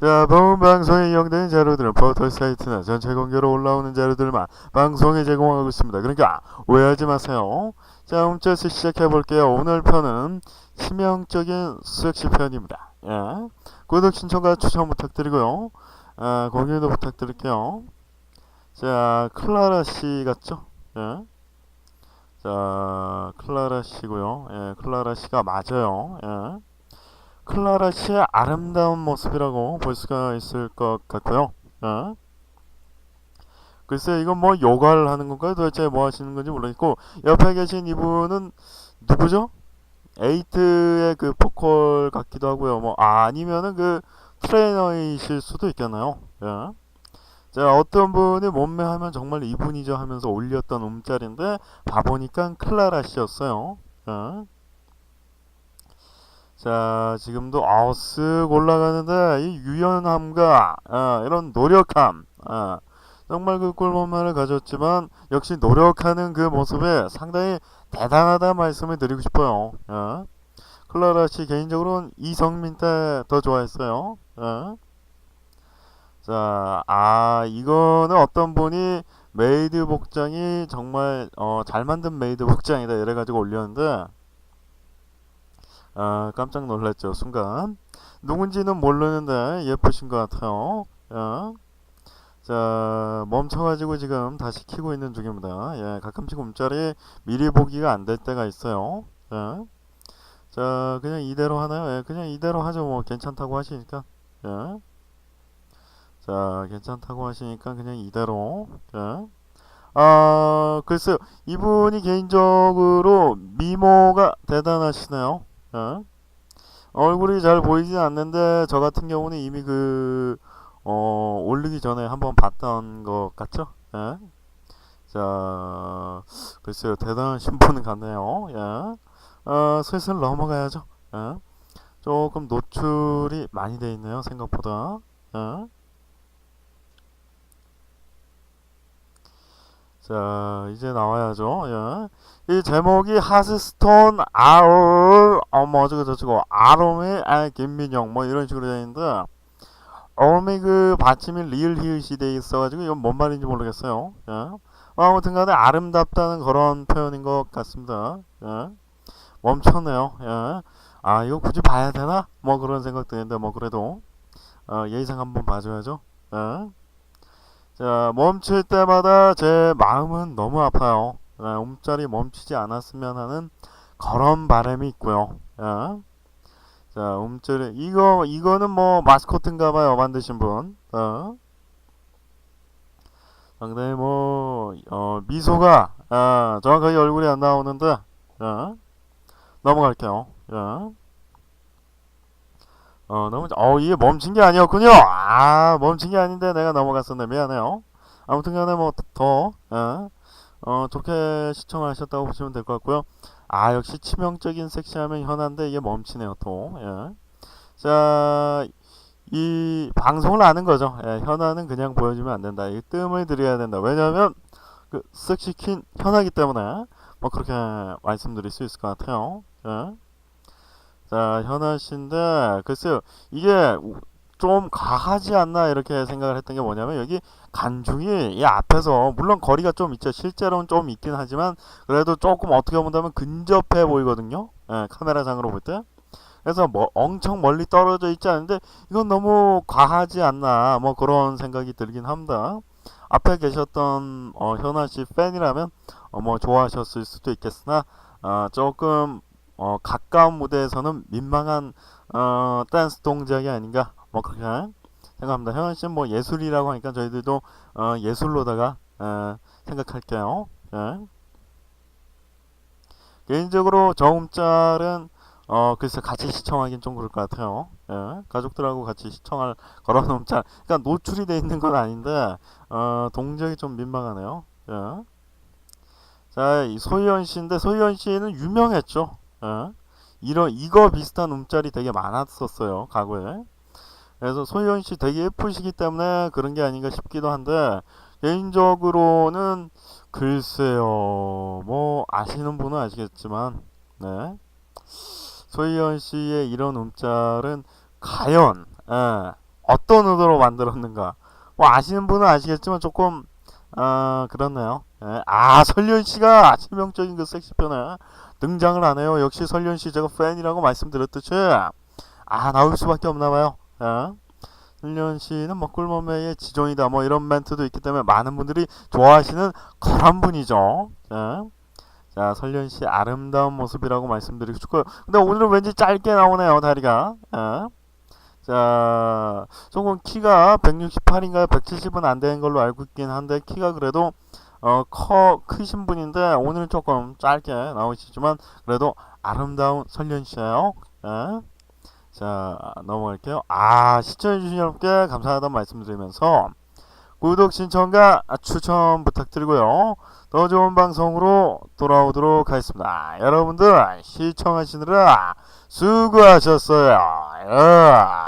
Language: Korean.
자, 본 방송에 이용되는 자료들은 포털 사이트나 전체 공개로 올라오는 자료들만 방송에 제공하고 있습니다. 그러니까 오해하지 마세요. 자, 음자수 시작해 볼게요. 오늘 편은 치명적인 수액시 편입니다. 예. 구독 신청과 추천 부탁드리고요. 아, 공유도 부탁드릴게요. 자, 클라라 씨 같죠? 예. 자, 클라라 씨고요. 예, 클라라 씨가 맞아요. 예. 클라라 씨의 아름다운 모습이라고 볼 수가 있을 것 같고요. 예. 글쎄 이건 뭐 요가를 하는 건가요? 도대체 뭐 하시는 건지 모르겠고 옆에 계신 이분은 누구죠? 에이트의 그 보컬 같기도 하고요. 뭐 아, 아니면은 그 트레이너이실 수도 있겠나요? 예. 자 어떤 분이 몸매 하면 정말 이분이죠 하면서 올렸던 움짤인데 봐보니까 클라라 씨였어요. 예. 자 지금도 아우 쓱 올라가는데 이 유연함과 아, 이런 노력함 아, 정말 그 꿀몸매를 가졌지만 역시 노력하는 그 모습에 상당히 대단하다 말씀을 드리고 싶어요. 예. 클라라 씨 개인적으로는 이성민 때 더 좋아했어요. 예. 자, 아 이거는 어떤 분이 메이드 복장이 정말 어, 잘 만든 메이드 복장이다 이래가지고 올렸는데 아 깜짝 놀랐죠 순간 누군지는 모르는데 예쁘신 것 같아요. 예. 자 멈춰가지고 지금 다시 키고 있는 중입니다. 예, 가끔씩 움짤이 미리 보기가 안 될 때가 있어요. 예. 자 그냥 이대로 하나요? 예, 그냥 이대로 하죠. 뭐 괜찮다고 하시니까. 예. 자 괜찮다고 하시니까 그냥 이대로. 예. 아 글쎄요 이분이 개인적으로 미모가 대단하시네요. 예. 얼굴이 잘 보이진 않는데 저 같은 경우는 이미 그 어, 올리기 전에 한번 봤던 것 같죠? 예. 자, 글쎄요, 대단하신 분 같네요. 예. 어, 슬슬 넘어가야죠. 예. 조금 노출이 많이 돼 있네요, 생각보다. 예. 자, 이제 나와야죠. 예. 이 제목이 하스스톤 아울, 어머, 어쩌고 저쩌고, 아롬의 아, 김민영, 뭐 이런 식으로 되어 있는데, 어미 그 받침이 리을 히읗이 돼 있어가지고 이건 뭔 말인지 모르겠어요. 예. 어, 아무튼간에 아름답다는 그런 표현인 것 같습니다. 예. 멈췄네요. 예. 아 이거 굳이 봐야 되나? 뭐 그런 생각 드는데 뭐 그래도 어, 예의상 한번 봐줘야죠. 예. 자 멈출 때마다 제 마음은 너무 아파요. 예, 움짤이 멈추지 않았으면 하는 그런 바람이 있고요. 예. 자, 움찔 이거 이거는 뭐 마스코트인가 봐요. 만드신 분. 어. 상당히 뭐 어, 미소가 아, 정확하게 얼굴이 안 나오는데 어. 넘어갈게요. 어. 어, 너무 어, 이게 멈춘 게 아니었군요. 아, 멈춘 게 아닌데 내가 넘어갔었네. 미안해요. 아무튼 간에 뭐 더 어, 어, 좋게 시청하셨다고 보시면 될 것 같고요. 아 역시 치명적인 섹시하면 현한데 이게 멈추네요 또. 예. 자, 이 방송을 아는 거죠. 예, 현아는 그냥 보여주면 안 된다. 이 뜸을 들여야 된다. 왜냐하면 그 섹시퀸 현아기 때문에 뭐 그렇게 말씀드릴 수 있을 것 같아요. 예. 자, 현아 씨인데 글쎄요. 이게 좀 과하지 않나 이렇게 생각을 했던 게 뭐냐면 여기 간중이 이 앞에서 물론 거리가 좀 있죠. 실제로는 좀 있긴 하지만 그래도 조금 어떻게 본다면 근접해 보이거든요. 예, 카메라상으로 볼 때. 그래서 뭐 엄청 멀리 떨어져 있지 않은데 이건 너무 과하지 않나 뭐 그런 생각이 들긴 합니다. 앞에 계셨던 어, 현아 씨 팬이라면 어, 뭐 좋아하셨을 수도 있겠으나 어, 조금 어, 가까운 무대에서는 민망한 어, 댄스 동작이 아닌가 뭐 그렇게 생각합니다. 현아 씨는 뭐 예술이라고 하니까 저희들도 어, 예술로다가 어, 생각할게요. 예. 개인적으로 저음짤은 어 글쎄 같이 시청하긴 좀 그럴 것 같아요. 예. 가족들하고 같이 시청할 그런 음짤. 그러니까 노출이 돼 있는 건 아닌데 어 동작이 좀 민망하네요. 예. 자, 이 소희연 씨인데 소희연 씨는 유명했죠. 예. 이런 이거 비슷한 음짤이 되게 많았었어요. 과거에. 그래서 소희연 씨 되게 예쁘시기 때문에 그런 게 아닌가 싶기도 한데 개인적으로는 글쎄요 뭐 아시는 분은 아시겠지만 네 소희연 씨의 이런 움짤은 과연 예, 어떤 의도로 만들었는가. 뭐 아시는 분은 아시겠지만 조금 어 그렇네요. 예. 아 설련 씨가 치명적인 그 섹시편에 등장을 하네요. 역시 설련 씨 제가 팬이라고 말씀드렸듯이 아 나올 수밖에 없나 봐요. 예. 설련 씨는 뭐 꿀머메의 지존이다 뭐 이런 멘트도 있기 때문에 많은 분들이 좋아하시는 그런 분이죠. 예. 자 설련 씨 아름다운 모습이라고 말씀드리고 싶고요. 근데 오늘은 왠지 짧게 나오네요 다리가. 예. 자 조금 키가 168인가요? 170은 안 되는 걸로 알고 있긴 한데 키가 그래도 어, 커 크신 분인데 오늘은 조금 짧게 나오시지만 그래도 아름다운 설련 씨예요. 예. 자 넘어갈게요. 아 시청해주신 여러분께 감사하다는 말씀드리면서 구독 신청과 추천 부탁드리고요. 더 좋은 방송으로 돌아오도록 하겠습니다. 여러분들 시청하시느라 수고하셨어요. 예.